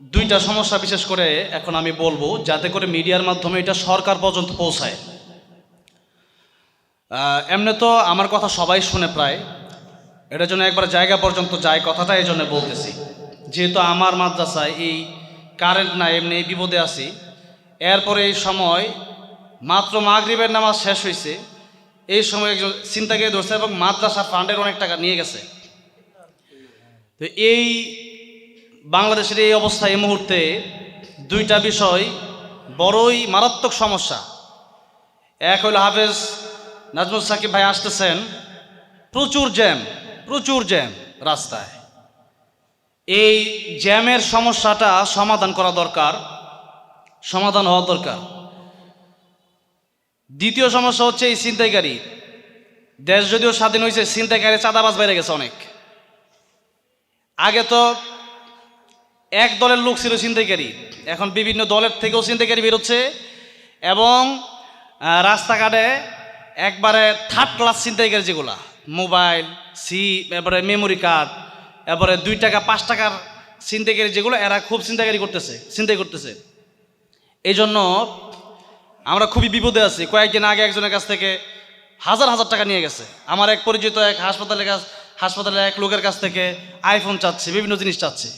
দুইটা সমস্যা বিশেষ করে এখন আমি বলব, যাতে করে মিডিয়ার মাধ্যমে এটা সরকার পর্যন্ত পৌঁছায়। এমনি তো আমার কথা সবাই শুনে প্রায়। এটার জন্য একবার জায়গা পর্যন্ত যায় কথাটা এই জন্য বলতেছি। যেহেতু আমার মাদ্রাসায় এই কারেন্ট না এমনি বিপদে আছি। এরপরে এই সময় মাত্র মাগরিবের নামাজ শেষ হয়েছে এই সময় একজন চিন্তাকে ধরছে এবং মাদ্রাসা ফান্ডের অনেক টাকা নিয়ে গেছে। তো এই বাংলাদেশের এই অবস্থা এই মুহূর্তে দুইটা বিষয় বড়ই মারাত্মক সমস্যা। এক হইল হাফেজ নাজমুল সাকিব ভাই আসতেছেন, প্রচুর জ্যাম প্রচুর জ্যাম রাস্তায়। এই জ্যামের সমস্যাটা সমাধান করা দরকার, সমাধান হওয়া দরকার। দ্বিতীয় সমস্যা হচ্ছে এই ছিনতাইকারী দেশ যদিও স্বাধীন হয়েছে ছিনতাইকারী চাঁদাবাজ বেড়ে গেছে অনেক। আগে তো এক দলের লোক ছিল ছিনতাইকারী এখন বিভিন্ন দলের থেকেও ছিনতাইকারী বেরোচ্ছে এবং রাস্তাঘাটে একবারে থার্ড ক্লাস ছিনতাইকারী যেগুলা, মোবাইল সি এবারে মেমোরি কার্ড এবারে দুই টাকা, পাঁচ টাকার ছিনতাইকারী যেগুলো, এরা খুব ছিনতাইকারী করতেছে ছিনতাই করতেছে। এই জন্য আমরা খুবই বিপদে আছি। কয়েকদিন আগে একজনের কাছ থেকে হাজার হাজার টাকা নিয়ে গেছে। আমার এক পরিচিত এক হাসপাতালের কাছ, হাসপাতালের এক লোকের কাছ থেকে আইফোন চাচ্ছে, বিভিন্ন জিনিস চাচ্ছে।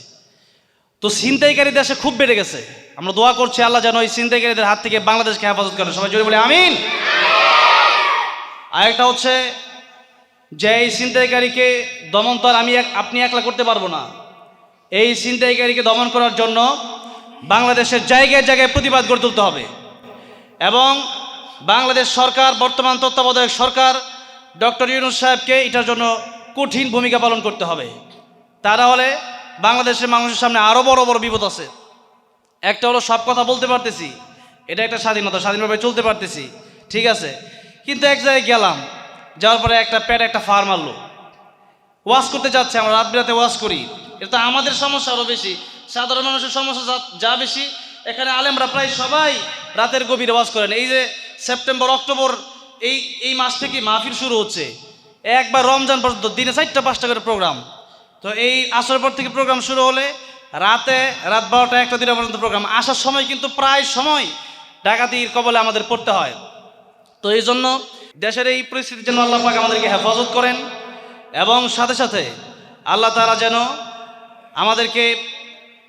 তো ছিনতাইকারী দেশে খুব বেড়ে গেছে। আমরা দোয়া করছি আল্লাহ যেন এই ছিনতাইকারীদের হাত থেকে বাংলাদেশকে হেফাজত করেন সবাই জোরে বলে, আমিন। আরেকটা হচ্ছে যে এই ছিনতাইকারীকে দমন তো আর আমি আপনি একলা করতে পারব না। এই ছিনতাইকারীকে দমন করার জন্য বাংলাদেশের জায়গায় জায়গায় প্রতিবাদ গড়ে তুলতে হবে। এবং বাংলাদেশ সরকার, বর্তমান তত্ত্বাবধায়ক সরকার ডক্টর ইউনুস সাহেবকে এটার জন্য কঠিন ভূমিকা পালন করতে হবে। তারা হলে বাংলাদেশের মানুষের সামনে আরও বড় বড় বিপদ আছে। একটা হলো সব কথা বলতে পারতেছি, এটা একটা স্বাধীনতা, স্বাধীনভাবে চলতে পারতেছি, ঠিক আছে? কিন্তু এক জায়গায় গেলাম, যাওয়ার পরে একটা প্যাট একটা ফার মারলো। ওয়াশ করতে যাচ্ছে, আমরা রাত বিরাতে ওয়াশ করি। এটা তো আমাদের সমস্যা আরও বেশি, সাধারণ মানুষের সমস্যা যা- বেশি। এখানে আলেমরা প্রায় সবাই রাতের গভীরে ওয়াশ করেন। এই যে সেপ্টেম্বর, অক্টোবর, এই এই মাস থেকে মাহফিল শুরু হচ্ছে। একবার রমজান পর্যন্ত দিনে চারটা, পাঁচটা করে প্রোগ্রাম। তো এই আসরের পর থেকে প্রোগ্রাম শুরু হলে রাতে রাত বারোটা একটা দিনের পর্যন্ত প্রোগ্রাম আসার সময় কিন্তু প্রায় সময় ডাকাতির কবলে আমাদের পড়তে হয়। তো এই জন্য দেশের এই পরিস্থিতির জন্য আল্লাহ পাক আমাদেরকে হেফাজত করেন এবং সাথে সাথে আল্লাহ তারা যেন আমাদেরকে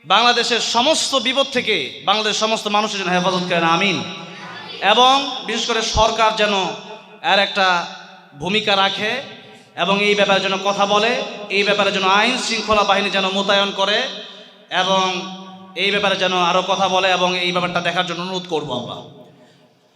বাংলাদেশের সমস্ত বিপদ থেকে বাংলাদেশের সমস্ত মানুষের জন্য হেফাজত করেন। আমিন। এবং বিশেষ করে সরকার যেন এর একটা ভূমিকা রাখে। এবং এই ব্যাপারে যেন কথা বলে, এই ব্যাপারে যেন আইন শৃঙ্খলা বাহিনী যেন মোতায়েন করে, এবং এই ব্যাপারে যেন আরও কথা বলে এবং এই ব্যাপারটা দেখার জন্য অনুরোধ করব আমরা।